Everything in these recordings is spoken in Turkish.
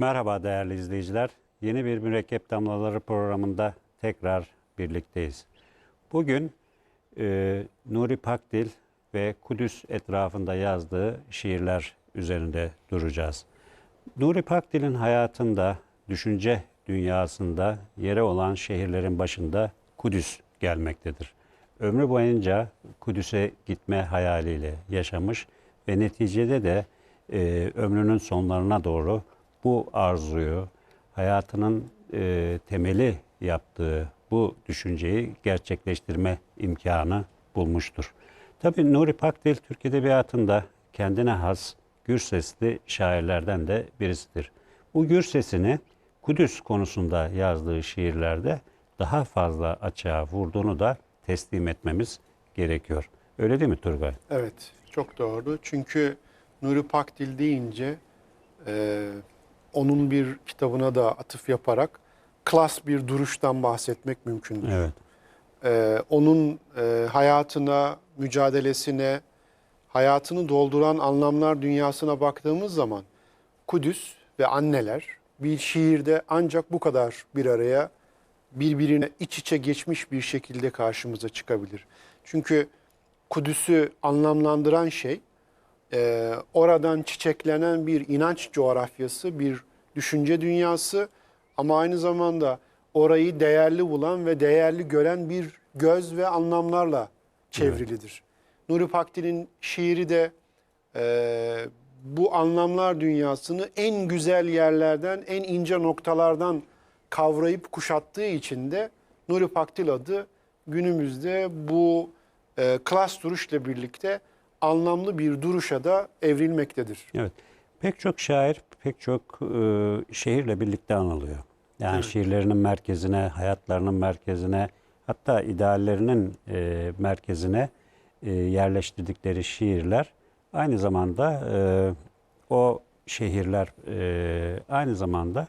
Merhaba değerli izleyiciler. Yeni bir Mürekkep Damlaları programında tekrar birlikteyiz. Bugün e, Nuri Pakdil ve Kudüs etrafında yazdığı şiirler üzerinde duracağız. Nuri Pakdil'in hayatında, düşünce dünyasında yere olan şehirlerin başında Kudüs gelmektedir. Ömrü boyunca Kudüs'e gitme hayaliyle yaşamış ve neticede de e, ömrünün sonlarına doğru bu arzuyu, hayatının e, temeli yaptığı bu düşünceyi gerçekleştirme imkanı bulmuştur. Tabii Nuri Pakdil Türk Edebiyatı'nda kendine has gür sesli şairlerden de birisidir. Bu gür sesini Kudüs konusunda yazdığı şiirlerde daha fazla açığa vurduğunu da teslim etmemiz gerekiyor. Öyle değil mi Turgay? Evet, çok doğru. Çünkü Nuri Pakdil deyince e, onun bir kitabına da atıf yaparak klas bir duruştan bahsetmek mümkündür. Evet. E, onun e, hayatına, mücadelesine, hayatını dolduran anlamlar dünyasına baktığımız zaman Kudüs ve anneler bir şiirde ancak bu kadar bir araya birbirine iç içe geçmiş bir şekilde karşımıza çıkabilir. Çünkü Kudüs'ü anlamlandıran şey e, oradan çiçeklenen bir inanç coğrafyası, bir düşünce dünyası ama aynı zamanda orayı değerli bulan ve değerli gören bir göz ve anlamlarla çevrilidir. Nuri Pakdil'in şiiri de e, bu anlamlar dünyasını en güzel yerlerden, en ince noktalardan kavrayıp kuşattığı için de Nuri Pakdil adı günümüzde bu e, klas duruşla birlikte anlamlı bir duruşa da evrilmektedir. Evet. Pek çok şair pek çok e, şehirle birlikte anılıyor. Yani şiirlerinin merkezine, hayatlarının merkezine, hatta ideallerinin e, merkezine e, yerleştirdikleri şiirler aynı zamanda e, o şehirler e, aynı zamanda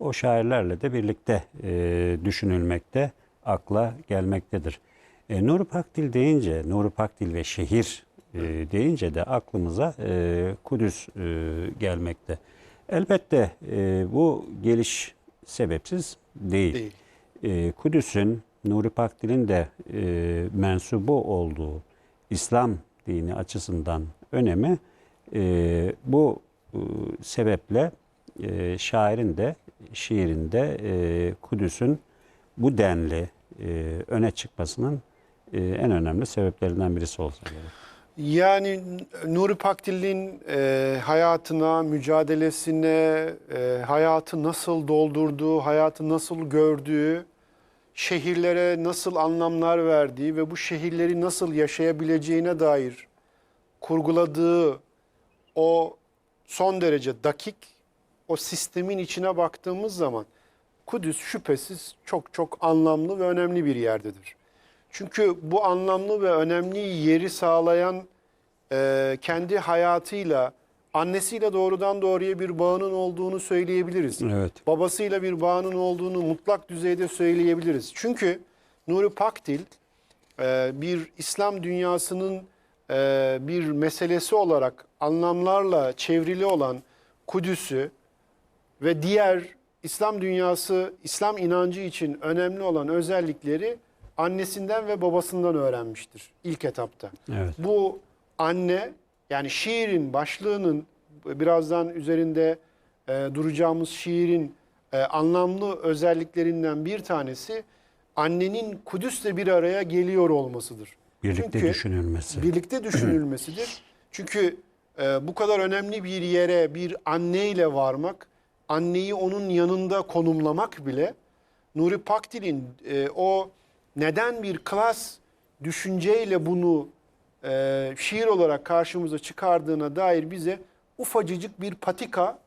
o şairlerle de birlikte e, düşünülmekte, akla gelmektedir. E, Nuri Pakdil deyince, Nuri Pakdil ve şehir e, deyince de aklımıza e, Kudüs e, gelmekte. Elbette e, bu geliş sebepsiz değil. Değil. E, Kudüs'ün Nuri Pakdil'in de e, mensubu olduğu İslam dini açısından önemi e, bu e, sebeple e, şairin de şiirinde e, Kudüs'ün bu denli e, öne çıkmasının e, en önemli sebeplerinden birisi olsa gerek. Yani Nuri Pakdil'in e, hayatına, mücadelesine, e, hayatı nasıl doldurduğu, hayatı nasıl gördüğü, şehirlere nasıl anlamlar verdiği ve bu şehirleri nasıl yaşayabileceğine dair kurguladığı o son derece dakik o sistemin içine baktığımız zaman Kudüs şüphesiz çok çok anlamlı ve önemli bir yerdedir. Çünkü bu anlamlı ve önemli yeri sağlayan e, kendi hayatıyla, annesiyle doğrudan doğruya bir bağının olduğunu söyleyebiliriz. Evet. Babasıyla bir bağının olduğunu mutlak düzeyde söyleyebiliriz. Çünkü Nuri Pakdil e, bir İslam dünyasının e, bir meselesi olarak anlamlarla çevrili olan Kudüs'ü ve diğer İslam dünyası, İslam inancı için önemli olan özellikleri annesinden ve babasından öğrenmiştir ilk etapta. Evet. Bu anne yani şiirin başlığının birazdan üzerinde e, duracağımız şiirin e, anlamlı özelliklerinden bir tanesi annenin Kudüs'le bir araya geliyor olmasıdır. Birlikte Çünkü düşünülmesi. Birlikte düşünülmesidir. Çünkü e, bu kadar önemli bir yere bir anneyle varmak, anneyi onun yanında konumlamak bile Nuri Pakdil'in e, o neden bir klas düşünceyle bunu e, şiir olarak karşımıza çıkardığına dair bize ufacıcık bir patika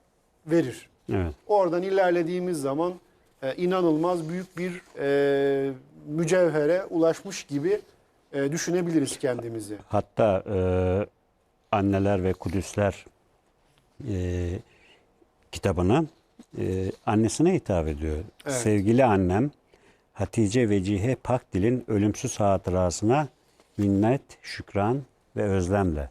verir. Evet. Oradan ilerlediğimiz zaman e, inanılmaz büyük bir e, mücevhere ulaşmış gibi e, düşünebiliriz kendimizi. Hatta e, Anneler ve Kudüsler e, kitabına e, annesine hitap ediyor. Evet. Sevgili annem Hatice Vecihe Pakdil'in ölümsüz hatırasına minnet, şükran ve özlemle.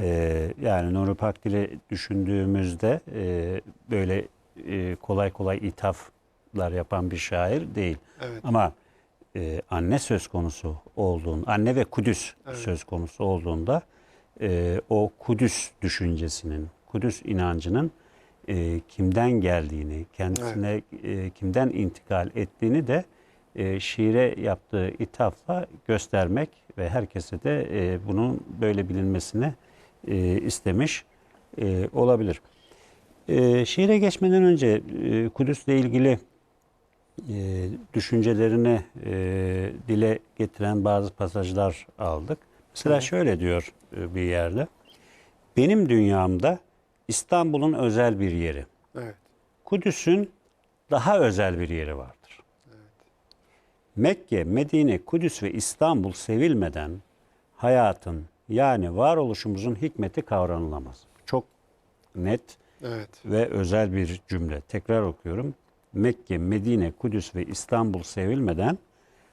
E, yani Nuri Pakdil'i düşündüğümüzde e, böyle e, kolay kolay ithaflar yapan bir şair değil. Evet. Ama e, anne söz konusu olduğunda, anne ve Kudüs Evet. söz konusu olduğunda e, o Kudüs düşüncesinin, Kudüs inancının e, kimden geldiğini, kendisine e, kimden intikal ettiğini de e, şiire yaptığı ithafla göstermek ve herkese de e, bunun böyle bilinmesini e, istemiş e, olabilir. E, şiire geçmeden önce e, Kudüs'le ilgili e, düşüncelerini e, dile getiren bazı pasajlar aldık. Mesela Evet. şöyle diyor e, bir yerde. Benim dünyamda İstanbul'un özel bir yeri, Evet. Kudüs'ün daha özel bir yeri vardır. Mekke, Medine, Kudüs ve İstanbul sevilmeden hayatın yani varoluşumuzun hikmeti kavranılamaz. Çok net Evet. ve özel bir cümle. Tekrar okuyorum. Mekke, Medine, Kudüs ve İstanbul sevilmeden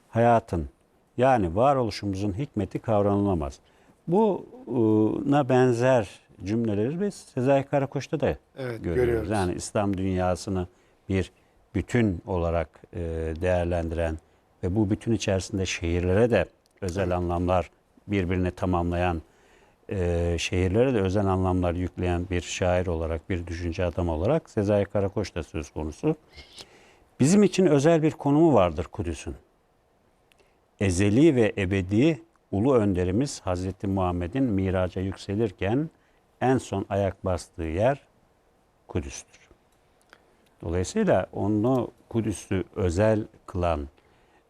hayatın yani varoluşumuzun hikmeti kavranılamaz. Buna benzer cümleleri biz Sezai Karakoç'ta da Evet, görüyoruz. görüyoruz. Yani İslam dünyasını bir bütün olarak e, değerlendiren ve bu bütün içerisinde şehirlere de özel anlamlar birbirine tamamlayan e, şehirlere de özel anlamlar yükleyen bir şair olarak, bir düşünce adam olarak Sezai Karakoç da söz konusu. Bizim için özel bir konumu vardır Kudüs'ün. Ezeli ve ebedi ulu önderimiz Hazreti Muhammed'in miraca yükselirken en son ayak bastığı yer Kudüs'tür. Dolayısıyla onu Kudüs'ü özel kılan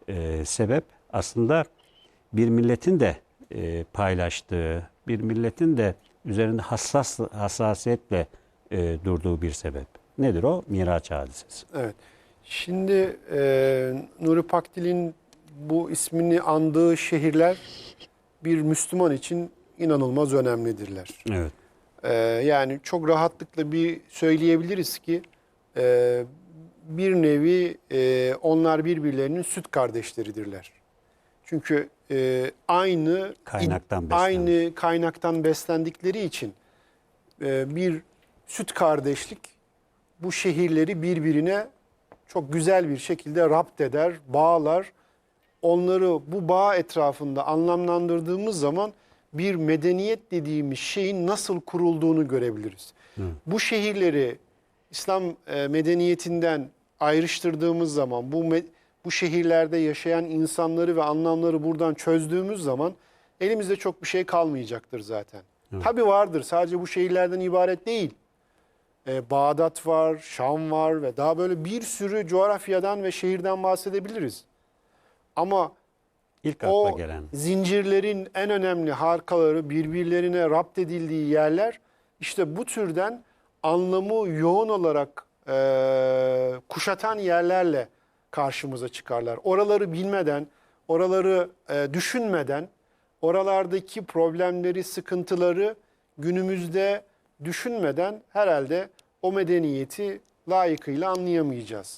e, sebep aslında bir milletin de e, paylaştığı, bir milletin de üzerinde hassas hassasiyetle e, durduğu bir sebep. Nedir o? Miraç hadisesi. Evet. Şimdi e, Nuri Pakdil'in bu ismini andığı şehirler bir Müslüman için inanılmaz önemlidirler. Evet. E, yani çok rahatlıkla bir söyleyebiliriz ki e, bir nevi e, onlar birbirlerinin süt kardeşleridirler. Çünkü e, aynı Kaynaktan beslenmiş. aynı kaynaktan beslendikleri için e, bir süt kardeşlik bu şehirleri birbirine çok güzel bir şekilde rapt eder, bağlar. Onları bu bağ etrafında anlamlandırdığımız zaman bir medeniyet dediğimiz şeyin nasıl kurulduğunu görebiliriz. Bu şehirleri İslam e, medeniyetinden ayrıştırdığımız zaman bu bu şehirlerde yaşayan insanları ve anlamları buradan çözdüğümüz zaman elimizde çok bir şey kalmayacaktır zaten. Tabii vardır. Sadece bu şehirlerden ibaret değil. E, Bağdat var, Şam var ve daha böyle bir sürü coğrafyadan ve şehirden bahsedebiliriz. Ama İlk o gelen. zincirlerin en önemli harkaları birbirlerine rapt edildiği yerler işte bu türden anlamı yoğun olarak e, kuşatan yerlerle karşımıza çıkarlar. Oraları bilmeden, oraları e, düşünmeden, oralardaki problemleri, sıkıntıları günümüzde düşünmeden herhalde o medeniyeti layıkıyla anlayamayacağız.